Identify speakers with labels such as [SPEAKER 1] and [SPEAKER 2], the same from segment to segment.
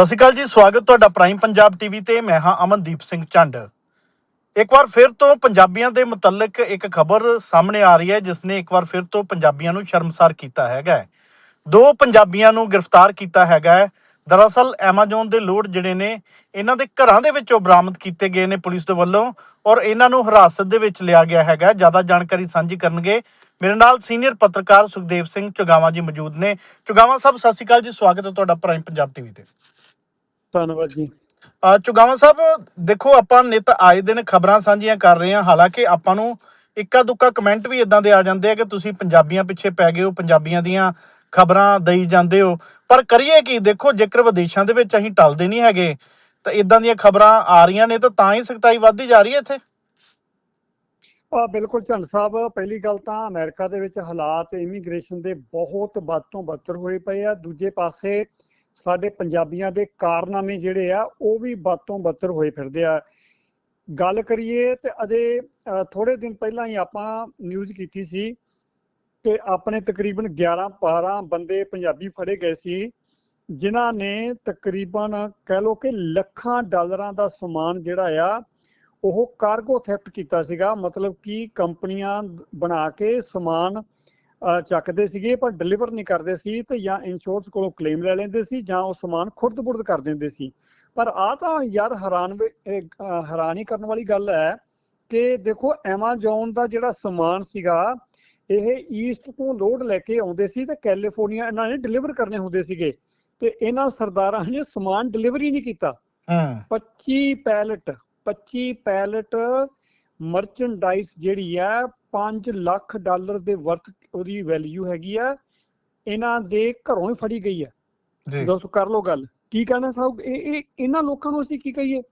[SPEAKER 1] ਸਤਿ ਸ਼੍ਰੀ ਅਕਾਲ ਜੀ, ਸਵਾਗਤ ਤੁਹਾਡਾ ਪ੍ਰਾਈਮ ਪੰਜਾਬ ਟੀਵੀ ਤੇ, ਮੈਂ ਹਾਂ ਅਮਨਦੀਪ ਸਿੰਘ ਚੰਡ ਇੱਕ ਵਾਰ ਫਿਰ ਤੋਂ ਪੰਜਾਬੀਆਂ ਦੇ ਮੁਤਲਕ ਇੱਕ ਖਬਰ ਸਾਹਮਣੇ ਆ ਰਹੀ ਹੈ, ਜਿਸ ਨੇ ਇੱਕ ਵਾਰ ਫਿਰ ਤੋਂ ਪੰਜਾਬੀਆਂ ਨੂੰ ਸ਼ਰਮਸਾਰ ਕੀਤਾ ਹੈਗਾ ਹੈ। ਦੋ ਪੰਜਾਬੀਆਂ ਨੂੰ ਗ੍ਰਿਫਤਾਰ ਕੀਤਾ ਹੈਗਾ ਹੈ। ਦਰਅਸਲ, Amazon ਦੇ ਲੋਡ ਜਿਹੜੇ ਨੇ, ਇਹਨਾਂ ਦੇ ਘਰਾਂ ਦੇ ਵਿੱਚੋਂ ਬਰਾਮਦ ਕੀਤੇ ਗਏ ਨੇ ਪੁਲਿਸ ਦੇ ਵੱਲੋਂ ਔਰ ਇਹਨਾਂ ਨੂੰ ਹਿਰਾਸਤ ਦੇ ਵਿੱਚ ਲਿਆ ਗਿਆ ਹੈਗਾ ਜ਼ਿਆਦਾ ਜਾਣਕਾਰੀ ਸਾਂਝੀ ਕਰਨਗੇ ਮੇਰੇ ਨਾਲ ਸੀਨੀਅਰ ਪੱਤਰਕਾਰ ਸੁਖਦੇਵ ਸਿੰਘ ਚੁਗਾਵਾ ਜੀ ਮੌਜੂਦ ਨੇ। ਚੁਗਾਵਾ ਸਾਹਿਬ, ਸਤਿ ਸ਼੍ਰੀ ਅਕਾਲ ਜੀ, ਸਵਾਗਤ ਹੈ ਤੁਹਾਡਾ ਪ੍ਰਾਈਮ ਪੰਜਾਬ ਟੀਵੀ ਤੇ।
[SPEAKER 2] ਧੰਨਵਾਦ ਜੀ।
[SPEAKER 1] ਚੁਗਾਵਾਂ ਸਾਹਿਬ ਦੇਖੋ ਆਪਾਂ ਨਿਤ ਆਏ ਦਿਨ ਖਬਰਾਂ ਸਾਂਝੀਆਂ ਕਰ ਰਹੇ ਹਾਂ। ਹਾਲਾਂਕਿ ਆਪਾਂ ਨੂੰ ਇੱਕਾ ਦੁੱਕਾ ਕਮੈਂਟ ਵੀ ਇਦਾਂ ਦੇ ਆ ਜਾਂਦੇ ਆ ਕਿ ਤੁਸੀਂ ਪੰਜਾਬੀਆਂ ਪਿੱਛੇ ਪੈ ਗਏ ਹੋ ਪੰਜਾਬੀਆਂ ਦੀਆਂ ਖਬਰਾਂ ਦੇਈ ਜਾਂਦੇ ਹੋ। ਪਰ ਕਰੀਏ ਕੀ? ਦੇਖੋ ਜੇਕਰ ਵਿਦੇਸ਼ਾਂ ਦੇ ਵਿੱਚ ਅਸੀਂ ਟਲਦੇ ਨਹੀਂ ਹੈਗੇ ਤਾਂ ਇਦਾਂ ਦੀਆਂ ਖਬਰਾਂ ਆ ਰਹੀਆਂ ਨੇ ਤਾਂ ਤਾਂ ਹੀ ਸਖਤਾਈ ਵੱਧਦੀ ਜਾ ਰਹੀ ਹੈ ਇੱਥੇ।
[SPEAKER 2] ਆ ਬਿਲਕੁਲ ਝੰਡ ਸਾਹਿਬ ਪਹਿਲੀ ਗੱਲ ਤਾਂ ਅਮਰੀਕਾ ਦੇ ਵਿੱਚ ਹਾਲਾਤ ਇਮੀਗ੍ਰੇਸ਼ਨ ਦੇ ਬਹੁਤ ਵੱਧ ਤੋਂ ਬੱਤਰ ਹੋਏ ਪਏ ਆ। ਦੂਜੇ ਪਾਸੇ ਸਾਡੇ ਪੰਜਾਬੀਆਂ ਦੇ ਕਾਰਨਾਮੇ ਜਿਹੜੇ ਆ, ਉਹ ਵੀ ਵੱਧ ਬੱਤਰ ਹੋਏ ਫਿਰਦੇ ਆ। ਗੱਲ ਕਰੀਏ ਤੇ ਅਜੇ ਥੋੜੇ ਦਿਨ ਪਹਿਲਾਂ ਹੀ ਆਪਾਂ ਨਿਊਜ਼ ਕੀਤੀ ਸੀ ਕਿ ਆਪਣੇ ਤਕਰੀਬਨ 11 12 ਬੰਦੇ ਪੰਜਾਬੀ ਫੜੇ ਗਏ ਸੀ, ਜਿਨ੍ਹਾਂ ਨੇ ਤਕਰੀਬਨ ਕਹਿ ਲਓ ਕਿ ਲੱਖਾਂ ਡਾਲਰਾਂ ਦਾ ਸਮਾਨ ਜਿਹੜਾ ਆ, ਉਹ ਕਾਰਗੋ ਥੈਫਟ ਕੀਤਾ ਸੀਗਾ। ਮਤਲਬ ਕਿ ਕੰਪਨੀਆਂ ਬਣਾ ਕੇ ਸਮਾਨ ਚੱਕਦੇ ਸੀਗੇ ਪਰ ਡਿਲੀਵਰ ਨਹੀਂ ਕਰਦੇ ਸੀ ਤੇ ਜਾਂ ਇੰਸ਼ੋਰੈਂਸ ਕੋਲੋਂ ਕਲੇਮ ਲੈ ਲੈਂਦੇ ਸੀ ਜਾਂ ਉਹ ਸਮਾਨ ਖੁਰਦ-ਬੁਰਦ ਕਰ ਦਿੰਦੇ ਸੀ। ਪਰ ਆ ਤਾਂ ਯਾਰ ਹੈਰਾਨ ਹੈਰਾਨੀ ਕਰਨ ਵਾਲੀ ਗੱਲ ਹੈ ਕਿ ਦੇਖੋ ਐਮਾਜ਼ੋਨ ਦਾ ਜਿਹੜਾ ਸਮਾਨ ਸੀਗਾ ਇਹ ਈਸਟ ਤੋਂ ਲੋਡ ਲੈ ਕੇ ਆਉਂਦੇ ਸੀ ਤੇ ਕੈਲੀਫੋਰਨੀਆ ਇਹਨਾਂ ਨੇ ਡਿਲੀਵਰ ਕਰਨੇ ਹੁੰਦੇ ਸੀਗੇ। ਤੇ ਇਹਨਾਂ ਸਰਦਾਰਾਂ ਨੇ ਸਮਾਨ ਡਿਲੀਵਰੀ ਨਹੀਂ ਕੀਤਾ।
[SPEAKER 1] ਹੂੰ।
[SPEAKER 2] 25 ਪੈਲਟ 25 ਪੈਲਟ ਮਰਚੈਂਡਾਈਜ਼ ਜਿਹੜੀ ਹੈ 5 ਲੱਖ ਡਾਲਰ ਦੇ ਵਰਥ ਉਹਦੀ ਵੈਲਿਊ ਹੈਗੀ ਆ ਇਹਨਾਂ ਦੇ ਘਰੋਂ ਹੀ ਫੜੀ ਗਈ ਹੈ
[SPEAKER 1] ਜੀ।
[SPEAKER 2] ਦੋਸਤੋ ਕਰ ਲਓ ਗੱਲ। ਕੀ ਕਹਿਣਾ ਸਾਹਿਬ? ਇਹ ਇਹ ਇਹਨਾਂ ਲੋਕਾਂ ਨੂੰ ਅਸੀਂ ਕੀ ਕਹੀਏ?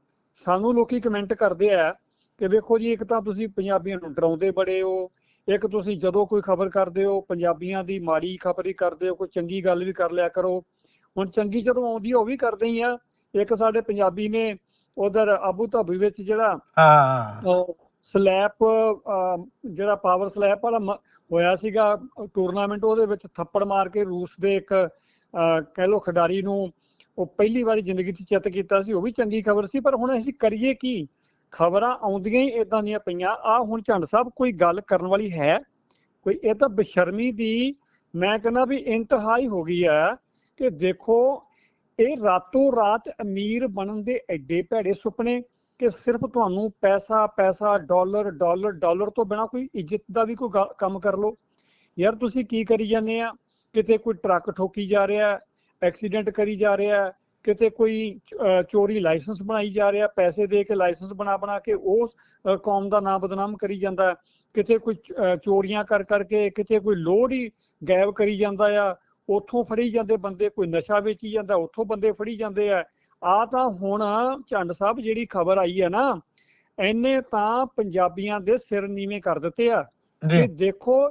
[SPEAKER 2] ਸਾਨੂੰ ਲੋਕੀ ਕਮੈਂਟ ਕਰਦੇ ਆ ਕਿ ਵੇਖੋ ਜੀ ਇੱਕ ਤਾਂ ਤੁਸੀਂ ਪੰਜਾਬੀਆਂ ਨੂੰ ਡਰਾਉਂਦੇ ਬੜੇ ਹੋ ਇੱਕ ਤੁਸੀਂ ਜਦੋਂ ਕੋਈ ਖਬਰ ਕਰਦੇ ਹੋ ਪੰਜਾਬੀਆਂ ਦੀ ਮਾੜੀ ਖਬਰ ਹੀ ਕਰਦੇ ਹੋ ਕੋਈ ਚੰਗੀ ਗੱਲ ਵੀ ਕਰ ਲਿਆ ਕਰੋ। ਹੁਣ ਚੰਗੀ ਜਦੋਂ ਆਉਂਦੀ ਆ ਉਹ ਵੀ ਕਰਦੇ ਹੀ ਆ। ਇੱਕ ਸਾਡੇ ਪੰਜਾਬੀ ਨੇ ਉਧਰ ਆਬੂ ਧਾਬੀ ਵਿੱਚ ਜਿਹੜਾ
[SPEAKER 1] ਹਾਂ।
[SPEAKER 2] ਸਲੈਪ ਜਿਹੜਾ ਪਾਵਰ ਸਲੈਪ ਵਾਲਾ ਹੋਇਆ ਸੀਗਾ ਟੂਰਨਾਮੈਂਟ ਉਹਦੇ ਵਿੱਚ ਥੱਪੜ ਮਾਰ ਕੇ ਰੂਸ ਦੇ ਇੱਕ ਕਹਿ ਲੋ ਖਿਡਾਰੀ ਨੂੰ ਉਹ ਪਹਿਲੀ ਵਾਰੀ ਜ਼ਿੰਦਗੀ 'ਚ ਚਿੱਤ ਕੀਤਾ ਸੀ, ਉਹ ਵੀ ਚੰਗੀ ਖਬਰ ਸੀ, ਪਰ ਹੁਣ ਅਸੀਂ ਕਰੀਏ ਕੀ? ਖਬਰਾਂ ਆਉਂਦੀਆਂ ਹੀ ਇਦਾਂ ਦੀਆਂ ਪਈਆਂ ਆ ਹੁਣ ਝੰਡ ਸਾਹਿਬ ਕੋਈ ਗੱਲ ਕਰਨ ਵਾਲੀ ਹੈ? ਕੋਈ ਇਹ ਤਾਂ ਬੇਸ਼ਰਮੀ ਦੀ, ਮੈਂ ਕਹਿੰਦਾ ਵੀ ਇੰਤਹਾ ਹੀ ਹੋ ਗਈ ਆ ਕਿ ਦੇਖੋ, ਇਹ ਰਾਤੋਂ ਰਾਤ ਅਮੀਰ ਬਣਨ ਦੇ ਐਡੇ ਭੈੜੇ ਸੁਪਨੇ ਕਿ ਸਿਰਫ ਤੁਹਾਨੂੰ ਪੈਸਾ ਪੈਸਾ, ਡਾਲਰ ਡਾਲਰ ਡਾਲਰ ਤੋਂ ਬਿਨਾ ਕੋਈ ਇੱਜ਼ਤ ਦਾ ਵੀ ਕੋਈ ਗਾ- ਕੰਮ ਕਰ ਲਓ। ਯਾਰ ਤੁਸੀਂ ਕੀ ਕਰੀ ਜਾਂਦੇ ਆ? ਕਿਤੇ ਕੋਈ ਟਰੱਕ ਠੋਕੀ ਜਾ ਰਿਹਾ ਐਕਸੀਡੈਂਟ ਕਰੀ ਜਾ ਰਿਹਾ ਕਿਤੇ ਕੋਈ ਚੋਰੀ ਲਾਇਸੈਂਸ ਬਣਾਈ ਜਾ ਰਿਹਾ ਪੈਸੇ ਦੇ ਕੇ ਲਾਇਸੈਂਸ ਬਣਾ ਬਣਾ ਕੇ ਉਸ ਕੌਮ ਦਾ ਨਾਮ ਬਦਨਾਮ ਕਰੀ ਜਾਂਦਾ ਕਿਤੇ ਕੋਈ ਚੋਰੀਆਂ ਕਰ ਕਰਕੇ ਕਿਤੇ ਕੋਈ ਲੋਡ ਹੀ ਗਾਇਬ ਕਰੀ ਜਾਂਦਾ ਆ, ਉੱਥੋਂ ਫੜੀ ਜਾਂਦੇ ਬੰਦੇ, ਕੋਈ ਨਸ਼ਾ ਵੇਚੀ ਜਾਂਦਾ, ਉੱਥੋਂ ਬੰਦੇ ਫੜੀ ਜਾਂਦੇ ਆ। ਆ ਤਾਂ ਹੁਣ ਝੰਡ ਸਾਹਿਬ ਜਿਹੜੀ ਖਬਰ ਆਈ ਹੈ ਨਾ ਇਹਨੇ ਤਾਂ ਪੰਜਾਬੀਆਂ ਦੇ ਸਿਰ ਨੀਵੇਂ ਕਰ ਦਿੱਤੇ ਆ।
[SPEAKER 1] ਜੀ।
[SPEAKER 2] ਦੇਖੋ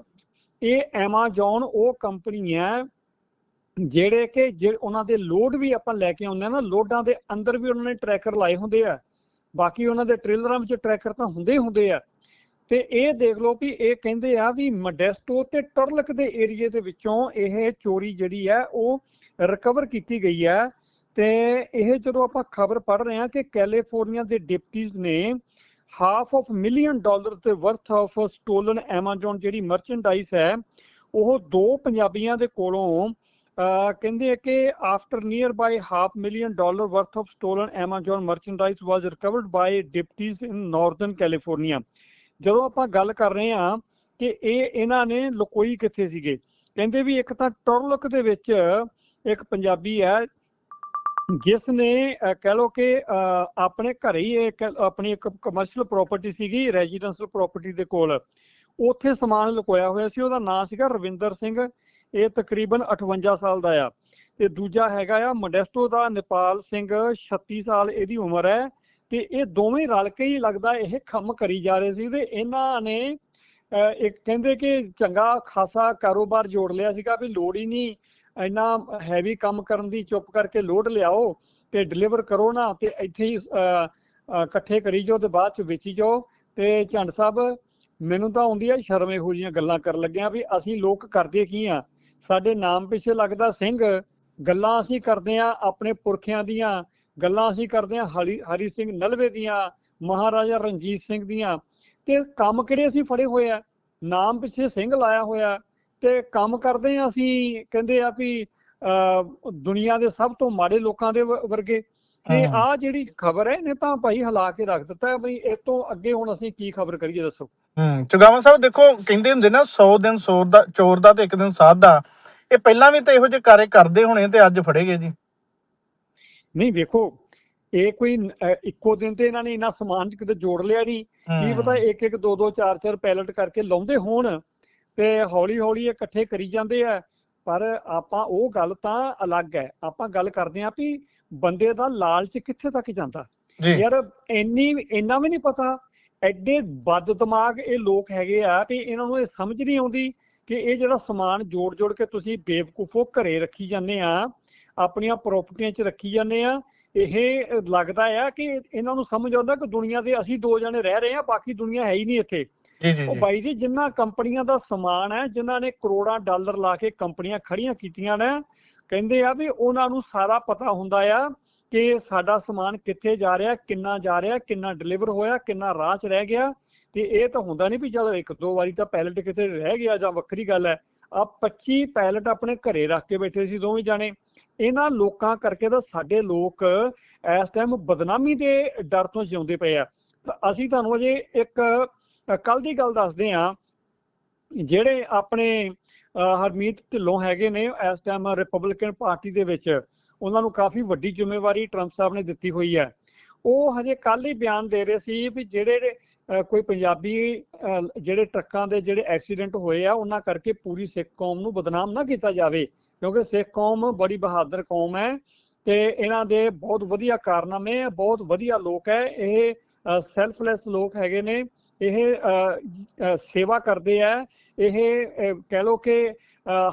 [SPEAKER 2] ਇਹ ਐਮਾਜ਼ੋਨ ਉਹ ਕੰਪਨੀ ਹੈ ਜਿਹੜੇ ਕਿ ਉਹਨਾਂ ਦੇ ਲੋਡ ਵੀ ਆਪਾਂ ਲੈ ਕੇ ਆਉਂਦੇ ਆ ਨਾ ਲੋਡਾਂ ਦੇ ਅੰਦਰ ਵੀ ਉਹਨਾਂ ਨੇ ਟਰੈਕਰ ਲਾਏ ਹੁੰਦੇ ਆ। ਬਾਕੀ ਉਹਨਾਂ ਦੇ ਟ੍ਰੇਲਰਾਂ ਵਿੱਚ ਟਰੈਕਰ ਤਾਂ ਹੁੰਦੇ ਹੀ ਹੁੰਦੇ ਆ। ਤੇ ਇਹ ਦੇਖ ਲਓ ਵੀ ਇਹ ਕਹਿੰਦੇ ਆ ਵੀ ਮੋਡੈਸਟੋ ਤੇ ਟਰਲਕ ਦੇ ਏਰੀਏ ਦੇ ਵਿੱਚੋਂ ਇਹ ਚੋਰੀ ਜਿਹੜੀ ਹੈ ਉਹ ਰਿਕਵਰ ਕੀਤੀ ਗਈ ਹੈ। ਤੇ ਇਹ ਜਦੋਂ ਆਪਾਂ ਖਬਰ ਪੜ੍ਹ ਰਹੇ ਹਾਂ ਕਿ ਕੈਲੀਫੋਰਨੀਆ ਦੇ ਡਿਪਟੀਜ਼ ਨੇ ਹਾਫ ਆਫ ਮਿਲੀਅਨ ਡਾਲਰ ਦੇ ਵਰਥ ਆਫ ਸਟੋਲਨ ਐਮਾਜ਼ੋਨ ਜਿਹੜੀ ਮਰਚੈਂਡਾਈਜ਼ ਹੈ, ਉਹ ਦੋ ਪੰਜਾਬੀਆਂ ਦੇ ਕੋਲੋਂ ਕਹਿੰਦੇ ਆ ਕਿ after near by half million dollar worth of stolen Amazon merchandise was recovered by deputies in northern California ਜਦੋਂ ਆਪਾਂ ਗੱਲ ਕਰ ਰਹੇ ਹਾਂ ਕਿ ਇਹ ਇਹਨਾਂ ਨੇ ਲੁਕੋਈ ਕਿੱਥੇ ਸੀਗੇ, ਕਹਿੰਦੇ ਵੀ ਇੱਕ ਤਾਂ ਟਰਲਕ ਦੇ ਵਿੱਚ ਇੱਕ ਪੰਜਾਬੀ ਹੈ ਜਿਸ ਨੇ ਕਹਿ ਲੋ ਕਿ ਆਪਣੇ ਘਰੇ ਹੀ ਇੱਕ, ਆਪਣੀ ਇੱਕ ਕਮਰਸ਼ੀਅਲ ਪ੍ਰਾਪਰਟੀ ਸੀਗੀ ਰੈਜ਼ੀਡੈਂਸ਼ੀਅਲ ਪ੍ਰਾਪਰਟੀ ਦੇ ਕੋਲ। ਉੱਥੇ ਸਮਾਨ ਲੁਕੋਇਆ ਹੋਇਆ ਸੀ, ਉਹਦਾ ਨਾਮ ਸੀਗਾ ਰਵਿੰਦਰ ਸਿੰਘ। ਇਹ ਤਕਰੀਬਨ 58 ਸਾਲ ਦਾ ਆ। ਤੇ ਦੂਜਾ ਹੈਗਾ ਆ ਮੋਡੈਸਟੋ ਦਾ ਨੇਪਾਲ ਸਿੰਘ 36 ਸਾਲ ਇਹਦੀ ਉਮਰ ਹੈ। ਤੇ ਇਹ ਦੋਵੇਂ ਰਲ ਕੇ ਹੀ ਲੱਗਦਾ ਇਹ ਕੰਮ ਕਰੀ ਜਾ ਰਹੇ ਸੀ ਤੇ ਇਹਨਾਂ ਨੇ ਇੱਕ ਕਹਿੰਦੇ ਕਿ ਚੰਗਾ ਖਾਸਾ ਕਾਰੋਬਾਰ ਜੋੜ ਲਿਆ ਸੀਗਾ ਵੀ ਲੋੜ ਹੀ ਨਹੀਂ ਇੰਨਾ ਹੈਵੀ ਕੰਮ ਕਰਨ ਦੀ ਚੁੱਪ ਕਰਕੇ ਲੋਡ ਲਿਆਓ ਤੇ ਡਿਲੀਵਰ ਕਰੋ ਨਾ ਤੇ ਇੱਥੇ ਹੀ ਇਕੱਠੇ ਕਰੀ ਜਾਓ ਤੇ ਬਾਅਦ ਚ ਵੇਚੀ ਜਾਓ। ਤੇ ਝੰਡ ਸਾਹਿਬ, ਮੈਨੂੰ ਤਾਂ ਆਉਂਦੀ ਹੈ ਸ਼ਰਮ ਇਹੋ ਜਿਹੀਆਂ ਗੱਲਾਂ ਕਰਨ ਲੱਗਿਆ ਵੀ ਅਸੀਂ ਲੋਕ ਕਰਦੇ ਕੀ ਆ? ਸਾਡੇ ਨਾਮ ਪਿੱਛੇ ਲੱਗਦਾ ਸਿੰਘ, ਗੱਲਾਂ ਅਸੀਂ ਕਰਦੇ ਆ ਆਪਣੇ ਪੁਰਖਿਆਂ ਦੀਆਂ, ਗੱਲਾਂ ਅਸੀਂ ਕਰਦੇ ਆ ਹਰੀ ਹਰੀ ਸਿੰਘ ਨਲਵੇ ਦੀਆਂ, ਮਹਾਰਾਜਾ ਰਣਜੀਤ ਸਿੰਘ ਦੀਆਂ। ਤੇ ਕੰਮ ਕਿਹੜੇ ਅਸੀਂ ਫੜੇ ਹੋਏ ਆ? ਨਾਮ ਪਿੱਛੇ ਸਿੰਘ ਲਾਇਆ ਹੋਇਆ। ਤੇ ਕੰਮ ਕਰਦੇ ਆ ਅਸੀਂ ਕਹਿੰਦੇ ਆ ਵੀ ਦੁਨੀਆ ਦੇ ਸਭ ਤੋਂ ਮਾੜੇ ਲੋਕਾਂ ਦੇ ਵਰਗੇ। ਤੇ। ਆ ਜਿਹੜੀ ਖਬਰ ਹੈ ਇਹਨੇ ਤਾਂ ਭਾਈ ਹਿਲਾ ਕੇ ਰੱਖ ਦਿੱਤਾ ਹੈ ਬਈ ਇਹ ਤੋਂ ਅੱਗੇ ਹੁਣ ਅਸੀਂ ਕੀ ਖਬਰ ਕਰੀਏ ਦੱਸੋ?
[SPEAKER 1] ਹੂੰ ਚੁਗਾਵਾ ਸਾਹਿਬ ਦੇਖੋ ਕਹਿੰਦੇ ਹੁੰਦੇ ਨਾ 100 ਦਿਨ ਸੋਰ ਦਾ ਚੋਰ ਦਾ ਤੇ ਇੱਕ ਦਿਨ ਸਾਧ ਦਾ। ਇਹ ਪਹਿਲਾਂ ਵੀ ਤਾਂ ਇਹੋ ਜਿਹੇ ਕਾਰੇ ਕਰਦੇ ਹੋਣੇ ਤੇ ਅੱਜ ਫੜੇ ਗਏ ਜੀ।
[SPEAKER 2] ਨਹੀਂ ਵੇਖੋ ਇਹ ਕੋਈ ਇੱਕੋ ਦਿਨ ਤੇ ਇਹਨਾਂ ਨੇ ਇੰਨਾ ਸਮਾਨ ਕਿਤੇ ਜੋੜ ਲਿਆ ਨਹੀਂ। ਕੀ। ਪਤਾ ਇੱਕ ਇੱਕ ਦੋ ਦੋ ਚਾਰ ਚਾਰ ਪੈਲਟ ਕਰਕੇ ਲਾਉਂਦੇ ਹੋਣ। ਤੇ ਹੌਲੀ ਹੌਲੀ ਇਕੱਠੇ ਕਰੀ ਜਾਂਦੇ ਆ ਪਰ ਆਪਾਂ ਉਹ ਗੱਲ ਤਾਂ ਅਲੱਗ ਹੈ। ਆਪਾਂ ਗੱਲ ਕਰਦੇ ਆਂ ਵੀ ਬੰਦੇ ਦਾ ਲਾਲਚ ਕਿੱਥੇ ਤੱਕ ਜਾਂਦਾ? ਯਾਰ ਇੰਨੀ ਇੰਨਾ ਵੀ ਨਹੀਂ ਪਤਾ ਐਡੇ ਬਦ ਦਿਮਾਗ ਇਹ ਲੋਕ ਹੈਗੇ ਆ ਵੀ ਇਹਨਾਂ ਨੂੰ ਇਹ ਸਮਝ ਨਹੀਂ ਆਉਂਦੀ ਕਿ ਇਹ ਜਿਹੜਾ ਸਮਾਨ ਜੋੜ ਜੋੜ ਕੇ ਤੁਸੀਂ ਬੇਵਕੂਫੋ ਘਰੇ ਰੱਖੀ ਜਾਂਦੇ ਆ ਆਪਣੀਆਂ ਪ੍ਰਾਪਰਟੀਆਂ 'ਚ ਰੱਖੀ ਜਾਂਦੇ ਆ ਇਹ ਲੱਗਦਾ ਆ ਕਿ ਇਹਨਾਂ ਨੂੰ ਸਮਝ ਆਉਂਦਾ ਕਿ ਦੁਨੀਆ ਦੇ ਅਸੀਂ ਦੋ ਜਣੇ ਰਹਿ ਰਹੇ ਆ ਬਾਕੀ ਦੁਨੀਆ ਹੈ ਹੀ ਨਹੀਂ ਇੱਥੇ।
[SPEAKER 1] ਜੀ ਜੀ
[SPEAKER 2] ਉਹ ਬਾਈ ਜੀ ਜਿੰਨਾ ਕੰਪਨੀਆਂ ਦਾ ਸਮਾਨ ਹੈ ਜਿਨ੍ਹਾਂ ਨੇ ਕਰੋੜਾਂ ਡਾਲਰ ਲਾ ਕੇ ਕੰਪਨੀਆਂ ਖੜੀਆਂ ਕੀਤੀਆਂ ਨੇ ਕਹਿੰਦੇ ਆ ਵੀ ਉਹਨਾਂ ਨੂੰ ਸਾਰਾ ਪਤਾ ਹੁੰਦਾ ਆ ਕਿ ਸਾਡਾ ਸਮਾਨ ਕਿੱਥੇ ਜਾ ਰਿਹਾ ਕਿੰਨਾ ਜਾ ਰਿਹਾ ਕਿੰਨਾ ਡਿਲੀਵਰ ਹੋਇਆ ਕਿੰਨਾ ਰਾਹ 'ਚ ਰਹਿ ਗਿਆ। ਤੇ ਇਹ ਤਾਂ ਹੁੰਦਾ ਨਹੀਂ ਵੀ ਚਲੋ ਇੱਕ ਦੋ ਵਾਰੀ ਤਾਂ ਪੈਲਟ ਕਿਤੇ ਰਹਿ ਗਿਆ ਜਾਂ ਵੱਖਰੀ ਗੱਲ ਹੈ। ਆ 25 ਪੈਲਟ ਆਪਣੇ ਘਰੇ ਰੱਖ ਕੇ ਬੈਠੇ ਸੀ ਦੋਵੇਂ ਜਾਣੇ। ਇਹਨਾਂ ਲੋਕਾਂ ਕਰਕੇ ਤਾਂ ਸਾਡੇ ਲੋਕ ਇਸ ਟਾਈਮ ਬਦਨਾਮੀ ਦੇ ਡਰ ਤੋਂ ਜਿਉਂਦੇ ਪਏ ਆ। ਤਾਂ ਅਸੀਂ ਤੁਹਾਨੂੰ ਅਜੇ ਇੱਕ ਕੱਲ ਦੀ ਗੱਲ ਦੱਸਦੇ ਆ ਜਿਹੜੇ ਆਪਣੇ ਹਰਮੀਤ ਢਿੱਲੋਂ ਹੈਗੇ ਨੇ, ਇਸ ਟਾਈਮ ਰਿਪਬਲਿਕਨ ਪਾਰਟੀ ਦੇ ਵਿੱਚ, ਉਹਨਾਂ ਨੂੰ ਕਾਫੀ ਵੱਡੀ ਜ਼ਿੰਮੇਵਾਰੀ ਟਰੰਪ ਸਾਹਿਬ ਨੇ ਦਿੱਤੀ ਹੋਈ ਹੈ। ਉਹ ਹਜੇ ਕੱਲ ਹੀ ਬਿਆਨ ਦੇ ਰਹੇ ਸੀ ਵੀ ਜਿਹੜੇ ਕੋਈ ਪੰਜਾਬੀ ਜਿਹੜੇ ਟਰੱਕਾਂ ਦੇ ਜਿਹੜੇ ਐਕਸੀਡੈਂਟ ਹੋਏ ਆ, ਉਹਨਾਂ ਕਰਕੇ ਪੂਰੀ ਸਿੱਖ ਕੌਮ ਨੂੰ ਬਦਨਾਮ ਨਾ ਕੀਤਾ ਜਾਵੇ, ਕਿਉਂਕਿ ਸਿੱਖ ਕੌਮ ਬੜੀ ਬਹਾਦਰ ਕੌਮ ਹੈ ਤੇ ਇਹਨਾਂ ਦੇ ਬਹੁਤ ਵਧੀਆ ਕਾਰਨਾਮੇ ਆ, ਬਹੁਤ ਵਧੀਆ ਲੋਕ ਹੈ। ਇਹ ਸੈਲਫਲੈਸ ਲੋਕ ਹੈਗੇ ਨੇ। ਇਹ ਸੇਵਾ ਕਰਦੇ ਆ। ਇਹ ਕਹਿ ਲੋ ਕਿ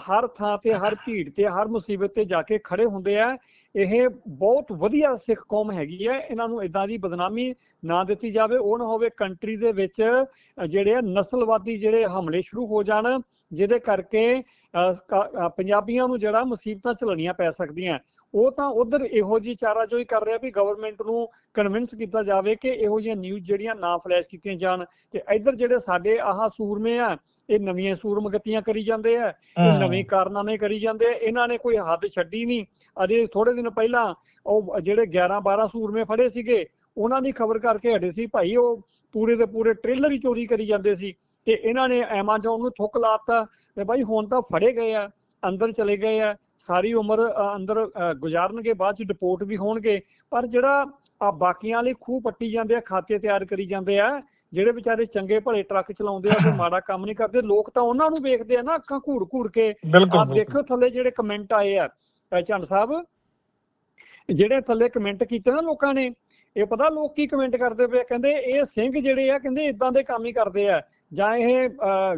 [SPEAKER 2] ਹਰ ਥਾਂ ਤੇ, ਹਰ ਭੀੜ ਤੇ, ਹਰ ਮੁਸੀਬਤ ਤੇ ਜਾ ਕੇ ਖੜੇ ਹੁੰਦੇ ਆ। ਇਹ ਬਹੁਤ ਵਧੀਆ ਸਿੱਖ ਕੌਮ ਹੈਗੀ ਹੈ ਇਹਨਾਂ ਨੂੰ ਇਦਾਂ ਦੀ ਬਦਨਾਮੀ ਨਾ ਦਿੱਤੀ ਜਾਵੇ। ਉਹ ਨਾ ਹੋਵੇ ਕੰਟਰੀ ਦੇ ਵਿੱਚ ਜਿਹੜੇ ਆ ਨਸਲਵਾਦੀ ਜਿਹੜੇ ਹਮਲੇ ਸ਼ੁਰੂ ਹੋ ਜਾਣ। ਜਿਹਦੇ ਕਰਕੇ ਪੰਜਾਬੀਆਂ ਨੂੰ ਜਿਹੜਾ ਮੁਸੀਬਤਾਂ ਝੱਲਣੀਆਂ ਪੈ ਸਕਦੀਆਂ। ਉਹ ਤਾਂ ਉਧਰ ਇਹੋ ਜੀ ਚਾਰਾ ਜੋ ਹੀ ਕਰ ਰਿਹਾ ਵੀ ਗਵਰਨਮੈਂਟ ਨੂੰ ਕਨਵਿੰਸ ਕੀਤਾ ਜਾਵੇ ਕਿ ਇਹੋ ਜਿਹੀਆਂ ਨਿਊਜ਼ ਜਿਹੜੀਆਂ ਨਾ ਫਲੈਸ਼ ਕੀਤੀਆਂ ਜਾਣ। ਤੇ ਇੱਧਰ ਜਿਹੜੇ ਸਾਡੇ ਆਹ ਸੂਰਮੇ ਆ ਇਹ ਨਵੀਆਂ ਸੂਰਮਗਤੀਆਂ ਕਰੀ ਜਾਂਦੇ ਆ ਇਹ। ਨਵੇਂ ਕਾਰਨਾਮੇ ਕਰੀ ਜਾਂਦੇ ਆ ਇਹਨਾਂ ਨੇ ਕੋਈ ਹੱਦ ਛੱਡੀ ਨਹੀਂ। ਅਜੇ ਥੋੜੇ ਦਿਨ ਪਹਿਲਾਂ ਉਹ ਜਿਹੜੇ 11 12 ਸੂਰਮੇ ਫੜੇ ਸੀਗੇ ਉਹਨਾਂ ਦੀ ਖਬਰ ਕਰਕੇ ਹਟੇ ਸੀ ਭਾਈ ਉਹ ਪੂਰੇ ਦੇ ਪੂਰੇ ਟ੍ਰੇਲਰ ਹੀ ਚੋਰੀ ਕਰੀ ਜਾਂਦੇ ਸੀ। ਤੇ ਇਹਨਾਂ ਨੇ ਐਮਾਜ਼ੋਨ ਨੂੰ ਥੁੱਕ ਲਾਤਾ ਤੇ ਭਾਈ ਹੁਣ ਤਾਂ ਫੜੇ ਗਏ ਆ ਅੰਦਰ ਚਲੇ ਗਏ ਆ ਸਾਰੀ ਉਮਰ ਅੰਦਰ ਗੁਜ਼ਾਰਨਗੇ ਬਾਅਦ ਚ ਡਿਪੋਰਟ ਵੀ ਹੋਣਗੇ ਪਰ ਜਿਹੜਾ ਆ ਬਾਕੀਆਂ ਲਈ ਖੂਹ ਪੱਟੀ ਜਾਂਦੇ ਆ ਖਾਤੇ ਤਿਆਰ ਕਰੀ ਜਾਂਦੇ ਆ ਜਿਹੜੇ ਵਿਚਾਰੇ ਚੰਗੇ ਭਲੇ ਟਰੱਕ ਚਲਾਉਂਦੇ ਆ ਕੋਈ ਮਾੜਾ ਕੰਮ ਨਹੀਂ ਕਰਦੇ ਲੋਕ ਤਾਂ ਉਹਨਾਂ ਨੂੰ ਵੇਖਦੇ ਆ ਨਾ ਅੱਖਾਂ ਘੂਰ ਘੂਰ ਕੇ ਆਪ। ਦੇਖੋ ਥੱਲੇ ਜਿਹੜੇ ਕਮੈਂਟ ਆਏ ਆ ਚੰਦ ਸਾਹਿਬ ਜਿਹੜੇ ਥੱਲੇ ਕਮੈਂਟ ਕੀਤੇ ਨਾ ਲੋਕਾਂ ਨੇ ਇਹ ਪਤਾ ਲੋਕ ਕੀ ਕਮੈਂਟ ਕਰਦੇ ਪਏ? ਕਹਿੰਦੇ ਇਹ ਸਿੰਘ ਜਿਹੜੇ ਆ ਕਹਿੰਦੇ ਇਦਾਂ ਦੇ ਕੰਮ ਹੀ ਕਰਦੇ ਆ ਜਾਂ ਇਹ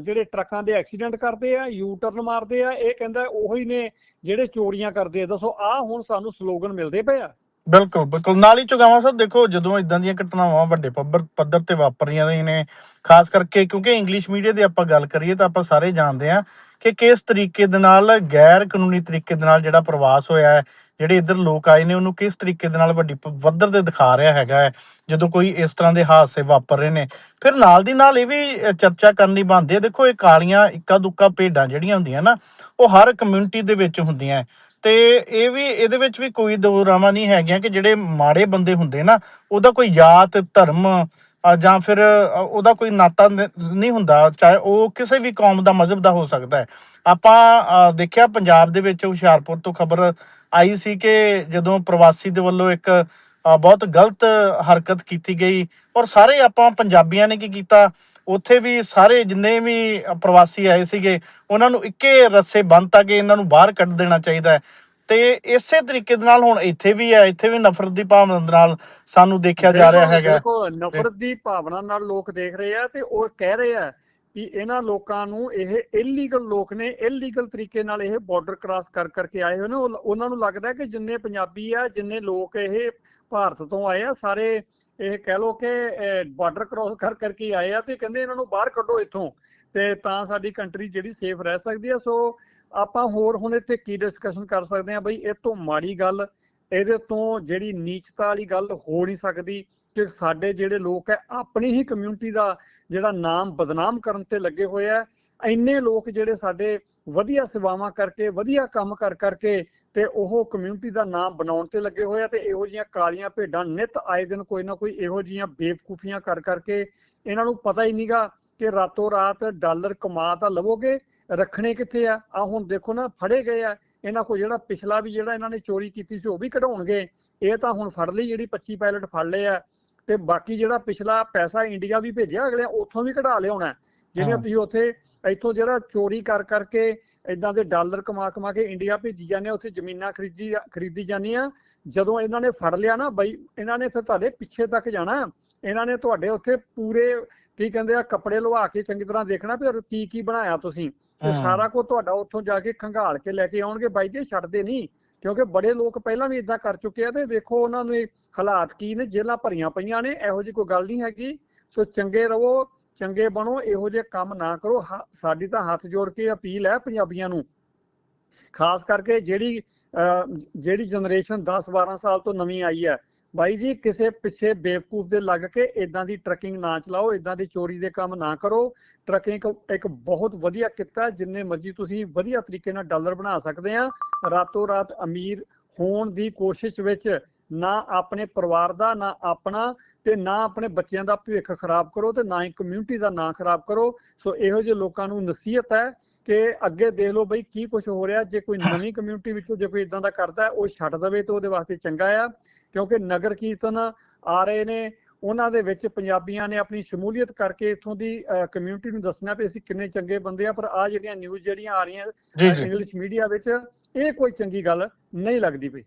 [SPEAKER 2] ਜਿਹੜੇ ਟਰੱਕਾਂ ਦੇ ਐਕਸੀਡੈਂਟ ਕਰਦੇ ਆ ਯੂ ਟਰਨ ਮਾਰਦੇ ਆ, ਇਹ ਕਹਿੰਦਾ ਉਹੀ ਨੇ ਜਿਹੜੇ ਚੋਰੀਆਂ ਕਰਦੇ ਆ। ਦੱਸੋ ਆ ਹੁਣ ਸਾਨੂੰ ਸਲੋਗਨ ਮਿਲਦੇ ਪਏ ਆ।
[SPEAKER 1] ਬਿਲਕੁਲ ਬਿਲਕੁਲ। ਨਾਲ ਹੀ ਚੁਗਾਵਾ ਸਾਹਿਬ ਦੇਖੋ ਜਦੋਂ ਇਦਾਂ ਦੀਆਂ ਘਟਨਾਵਾਂ ਵੱਡੇ ਪੱਧਰ ਪੱਧਰ ਤੇ ਵਾਪਰੀਆਂ ਨੇ, ਖਾਸ ਕਰਕੇ ਕਿਉਂਕਿ ਇੰਗਲਿਸ਼ ਮੀਡੀਆ ਦੀ ਆਪਾਂ ਗੱਲ ਕਰੀਏ ਤਾਂ ਆਪਾਂ ਸਾਰੇ ਜਾਣਦੇ ਆ ਕਿ ਕਿਸ ਤਰੀਕੇ ਦੇ ਨਾਲ ਗੈਰ ਕਾਨੂੰਨੀ ਤਰੀਕੇ ਦੇ ਨਾਲ ਜਿਹੜਾ ਪ੍ਰਵਾਸ ਹੋਇਆ ਹੈ, ਜਿਹੜੇ ਇੱਧਰ ਲੋਕ ਆਏ ਨੇ, ਉਹਨੂੰ ਕਿਸ ਤਰੀਕੇ ਦੇ ਨਾਲ ਵੱਡੀ ਪੱਧਰ ਤੇ ਦਿਖਾ ਰਿਹਾ ਹੈਗਾ ਹੈ, ਜਦੋਂ ਕੋਈ ਇਸ ਤਰ੍ਹਾਂ ਦੇ ਹਾਦਸੇ ਵਾਪਰ ਰਹੇ ਨੇ। ਫਿਰ ਨਾਲ ਦੀ ਨਾਲ ਇਹ ਵੀ ਚਰਚਾ ਕਰਨੀ ਬਣਦੀ ਹੈ। ਦੇਖੋ ਇਹ ਕਾਲੀਆਂ ਇੱਕਾ ਦੁੱਕਾ ਭੇਡਾਂ ਜਿਹੜੀਆਂ ਹੁੰਦੀਆਂ ਨਾ, ਉਹ ਹਰ ਕਮਿਊਨਿਟੀ ਦੇ ਵਿੱਚ ਹੁੰਦੀਆਂ ਤੇ ਇਹ ਵੀ, ਇਹਦੇ ਵਿੱਚ ਵੀ ਕੋਈ ਦੋ ਰਾਵਾਂ ਨਹੀਂ ਹੈਗੀਆਂ ਕਿ ਜਿਹੜੇ ਮਾੜੇ ਬੰਦੇ ਹੁੰਦੇ ਨਾ, ਉਹਦਾ ਕੋਈ ਜਾਤ, ਧਰਮ ਜਾਂ ਫਿਰ ਉਹਦਾ ਕੋਈ ਨਾਤਾ ਨਹੀਂ ਹੁੰਦਾ, ਚਾਹੇ ਉਹ ਕਿਸੇ ਵੀ ਕੌਮ ਦਾ ਮਜ਼ਹਬ ਦਾ ਹੋ ਸਕਦਾ ਹੈ। ਆਪਾਂ ਦੇਖਿਆ ਪੰਜਾਬ ਦੇ ਵਿੱਚ ਹੁਸ਼ਿਆਰਪੁਰ ਤੋਂ ਖਬਰ ਆਈ ਸੀ ਕਿ ਜਦੋਂ ਪ੍ਰਵਾਸੀ ਦੇ ਵੱਲੋਂ ਇੱਕ ਬਹੁਤ ਗਲਤ ਹਰਕਤ ਕੀਤੀ ਗਈ ਔਰ ਸਾਰੇ ਆਪਾਂ ਪੰਜਾਬੀਆਂ ਨੇ ਕੀ ਕੀਤਾ ਉੱਥੇ ਵੀ ਸਾਰੇ ਜਿੰਨੇ ਵੀ ਪ੍ਰਵਾਸੀ ਆਏ ਸੀਗੇ ਉਹਨਾਂ ਨੂੰ ਇੱਕੇ ਰੱਸੇ ਬੰਨਤਾ ਕਿ ਇਹਨਾਂ ਨੂੰ ਬਾਹਰ ਕੱਢ ਦੇਣਾ ਚਾਹੀਦਾ ਹੈ। ਤੇ ਇਸੇ ਤਰੀਕੇ ਦੇ ਨਾਲ ਹੁਣ ਇੱਥੇ ਵੀ ਹੈ ਇੱਥੇ ਵੀ ਨਫ਼ਰਤ ਦੀ ਭਾਵਨਾ ਦੇ ਨਾਲ ਸਾਨੂੰ ਦੇਖਿਆ ਜਾ ਰਿਹਾ ਹੈਗਾ।
[SPEAKER 2] ਬਿਲਕੁਲ ਨਫ਼ਰਤ ਦੀ ਭਾਵਨਾ ਨਾਲ ਲੋਕ ਦੇਖ ਰਹੇ ਆ ਤੇ ਉਹ ਕਹਿ ਰਹੇ ਆ ਕਿ ਇਹਨਾਂ ਲੋਕਾਂ ਨੂੰ ਇਹ ਇਲੀਗਲ ਲੋਕ ਨੇ ਇਲੀਗਲ ਤਰੀਕੇ ਨਾਲ ਇਹ ਬਾਰਡਰ ਕ੍ਰਾਸ ਕਰ ਕਰਕੇ ਆਏ ਹੋਏ ਨੇ। ਉਹ- ਉਹਨਾਂ ਨੂੰ ਲੱਗਦਾ ਕਿ ਜਿੰਨੇ ਪੰਜਾਬੀ ਆ ਜਿੰਨੇ ਲੋਕ ਇਹ ਭਾਰਤ ਤੋਂ ਆਏ ਆ, ਸਾਰੇ ਇਹ ਕਹਿ ਲੋ ਕਿ ਬਾਰਡਰ ਕ੍ਰਾਸ ਕਰ ਕਰਕੇ ਆਏ ਆ ਤੇ ਕਹਿੰਦੇ ਇਹਨਾਂ ਨੂੰ ਬਾਹਰ ਕੱਢੋ ਇੱਥੋਂ ਤੇ ਤਾਂ ਸਾਡੀ ਕੰਟਰੀ ਜਿਹੜੀ ਸੇਫ ਰਹਿ ਸਕਦੀ ਆ। ਸੋ ਆਪਾਂ ਹੋਰ ਹੁਣ ਇੱਥੇ ਕੀ ਡਿਸਕਸ਼ਨ ਕਰ ਸਕਦੇ ਆ? ਬਈ, ਇਹ ਤੋਂ ਮਾੜੀ ਗੱਲ, ਇਹਦੇ ਤੋਂ ਜਿਹੜੀ ਨੀਚਤਾ ਵਾਲੀ ਗੱਲ ਹੋ ਨਹੀਂ ਸਕਦੀ ਕਿ ਸਾਡੇ ਜਿਹੜੇ ਲੋਕ ਹੈ ਆਪਣੀ ਹੀ ਕਮਿਊਨਿਟੀ ਦਾ ਜਿਹੜਾ ਨਾਮ ਬਦਨਾਮ ਕਰਨ ਤੇ ਲੱਗੇ ਹੋਏ ਆ। ਇੰਨੇ ਲੋਕ ਜਿਹੜੇ ਸਾਡੇ ਵਧੀਆ ਸੇਵਾਵਾਂ ਕਰਕੇ, ਵਧੀਆ ਕੰਮ ਕਰ ਕਰਕੇ ਤੇ ਉਹ ਕਮਿਊਨਿਟੀ ਦਾ ਨਾਮ ਬਣਾਉਣ ਤੇ ਲੱਗੇ ਹੋਏ ਆ ਤੇ ਇਹੋ ਜੀਆਂ ਕਾਲੀਆਂ ਭੇਡਾਂ ਨਿਤ ਆਏ ਦਿਨ ਕੋਈ ਨਾ ਕੋਈ ਇਹੋ ਜੀਆਂ ਬੇਵਕੂਫੀਆਂ ਕਰ ਕਰਕੇ ਇਹਨਾਂ ਨੂੰ ਪਤਾ ਹੀ ਨਹੀਂਗਾ ਕਿ ਰਾਤੋਂ ਰਾਤ ਡਾਲਰ ਕਮਾ ਤਾਂ ਲਵੋਗੇ ਰੱਖਣੇ ਕਿੱਥੇ ਆ? ਆ ਹੁਣ ਦੇਖੋ ਨਾ ਫੜੇ ਗਏ ਆ। ਇਹਨਾਂ ਕੋਲ ਜਿਹੜਾ ਪਿਛਲਾ ਵੀ ਜਿਹੜਾ ਇਹਨਾਂ ਨੇ ਚੋਰੀ ਕੀਤੀ ਸੀ ਉਹ ਵੀ ਕਢਾਉਣਗੇ। ਇਹ ਤਾਂ ਹੁਣ ਫੜ ਲਈ ਜਿਹੜੀ 25 ਪਾਇਲਟ ਫੜ ਲਏ ਆ। ਤੇ ਬਾਕੀ ਜਿਹੜਾ ਪਿਛਲਾ ਪੈਸਾ ਇੰਡੀਆ ਵੀ ਭੇਜਿਆ ਅਗਲੇ ਉੱਥੋਂ ਵੀ ਕਢਾ ਲਿਆਉਣਾ। ਜਿਹੜੀਆਂ। ਤੁਸੀਂ ਉੱਥੇ ਇੱਥੋਂ ਜਿਹੜਾ ਚੋਰੀ ਕਰ ਕਰਕੇ ਇਦਾਂ ਦੇ ਡਾਲਰ ਕਮਾ ਕਮਾ ਕੇ ਇੰਡੀਆ ਭੇਜੀ ਜਾਂਦੇ ਆ, ਉੱਥੇ ਜ਼ਮੀਨਾਂ ਖਰੀਦੀ ਖਰੀਦੀ ਜਾਂਦੀਆਂ। ਜਦੋਂ ਇਹਨਾਂ ਨੇ ਫੜ ਲਿਆ ਨਾ ਬਈ ਇਹਨਾਂ ਨੇ ਫਿਰ ਤੁਹਾਡੇ ਪਿੱਛੇ ਤੱਕ ਜਾਣਾ। ਇਹਨਾਂ ਨੇ ਤੁਹਾਡੇ ਉੱਥੇ ਪੂਰੇ ਕੀ ਕਹਿੰਦੇ ਆ ਕੱਪੜੇ ਲਵਾ ਕੇ ਚੰਗੀ ਤਰ੍ਹਾਂ ਦੇਖਣਾ ਵੀ ਕੀ ਕੀ ਬਣਾਇਆ ਤੁਸੀਂ। ਤੇ। ਸਾਰਾ ਕੁਝ ਤੁਹਾਡਾ ਉੱਥੋਂ ਜਾ ਕੇ ਖੰਗਾਲ ਕੇ ਲੈ ਕੇ ਆਉਣਗੇ। ਬਾਈ ਜੀ ਛੱਡਦੇ ਨਹੀਂ ਕਿਉਂਕਿ ਬੜੇ ਲੋਕ ਪਹਿਲਾਂ ਵੀ ਇਦਾਂ ਕਰ ਚੁੱਕੇ ਆ ਤੇ ਵੇਖੋ ਉਹਨਾਂ ਦੇ ਹਾਲਾਤ ਕੀ ਨੇ। ਜੇਲਾਂ ਭਰੀਆਂ ਪਈਆਂ ਨੇ ਇਹੋ ਜਿਹੀ ਕੋਈ ਗੱਲ ਨਹੀਂ ਹੈਗੀ। ਸੋ ਚੰਗੇ ਰਹੋ। ਚੰਗੇ ਬਣੋ, ਇਹੋ ਜਿਹੇ ਕੰਮ ਨਾ ਕਰੋ। ਸਾਡੀ ਤਾਂ ਹੱਥ ਜੋੜ ਕੇ ਅਪੀਲ ਹੈ ਪੰਜਾਬੀਆਂ ਨੂੰ। ਖਾਸ ਕਰਕੇ ਜਿਹੜੀ ਜਿਹੜੀ ਜਨਰੇਸ਼ਨ 10 12 ਸਾਲ ਤੋਂ ਨਵੀਂ ਆਈ ਹੈ। ਬਾਈ ਜੀ, ਕਿਸੇ ਪਿੱਛੇ ਬੇਵਕੂਫ ਦੇ ਲੱਗ ਕੇ ਇਦਾਂ ਦੀ ਟਰੱਕਿੰਗ ਨਾ ਚਲਾਓ ਇਦਾਂ ਦੀ ਚੋਰੀ ਦੇ ਕੰਮ ਨਾ ਕਰੋ। ਟਰੱਕਿੰਗ ਇੱਕ ਬਹੁਤ ਵਧੀਆ ਕਿੱਤਾ ਜਿੰਨੇ ਮਰਜ਼ੀ ਤੁਸੀਂ ਵਧੀਆ ਤਰੀਕੇ ਨਾਲ ਡਾਲਰ ਬਣਾ ਸਕਦੇ ਆ ਰਾਤੋਂ ਰਾਤ ਅਮੀਰ ਹੋਣ ਦੀ ਕੋਸ਼ਿਸ਼ ਵਿੱਚ ਨਾ ਆਪਣੇ ਪਰਿਵਾਰ ਦਾ ਨਾ ਆਪਣਾ ਤੇ ਨਾ ਆਪਣੇ ਬੱਚਿਆਂ ਦਾ ਭਵਿੱਖ ਖਰਾਬ ਕਰੋ ਤੇ ਨਾ ਹੀ ਕਮਿਊਨਿਟੀ ਦਾ ਨਾਂ ਖਰਾਬ ਕਰੋ। ਸੋ ਇਹੋ ਜਿਹੇ ਲੋਕਾਂ ਨੂੰ ਨਸੀਹਤ ਹੈ ਕਿ ਅੱਗੇ ਦੇਖ ਲਓ ਬਈ ਕੀ ਕੁਝ ਹੋ ਰਿਹਾ। ਜੇ ਕੋਈ ਨਵੀਂ ਕਮਿਊਨਿਟੀ ਵਿੱਚੋਂ ਜੇ ਕੋਈ ਇਦਾਂ ਦਾ ਕਰਦਾ ਉਹ ਛੱਡ ਦਵੇ ਤਾਂ ਉਹਦੇ ਵਾਸਤੇ ਚੰਗਾ ਆ। ਕਿਉਂਕਿ ਨਗਰ ਕੀਰਤਨ ਆ ਰਹੇ ਨੇ ਉਹਨਾਂ ਦੇ ਵਿੱਚ ਪੰਜਾਬੀਆਂ ਨੇ ਆਪਣੀ ਸ਼ਮੂਲੀਅਤ ਕਰਕੇ ਇਥੋਂ ਦੀ ਕਮਿਊਨਿਟੀ ਨੂੰ ਦੱਸਣਾ ਵੀ ਅਸੀਂ ਕਿੰਨੇ ਚੰਗੇ ਬੰਦੇ ਆ ਪਰ ਆ ਜਿਹੜੀਆਂ ਨਿਊਜ਼ ਜਿਹੜੀਆਂ ਆ ਰਹੀਆਂ ਇੰਗਲਿਸ਼ ਮੀਡੀਆ ਵਿੱਚ ਇਹ ਕੋਈ ਚੰਗੀ ਗੱਲ ਨਹੀਂ ਲੱਗਦੀ ਪਈ।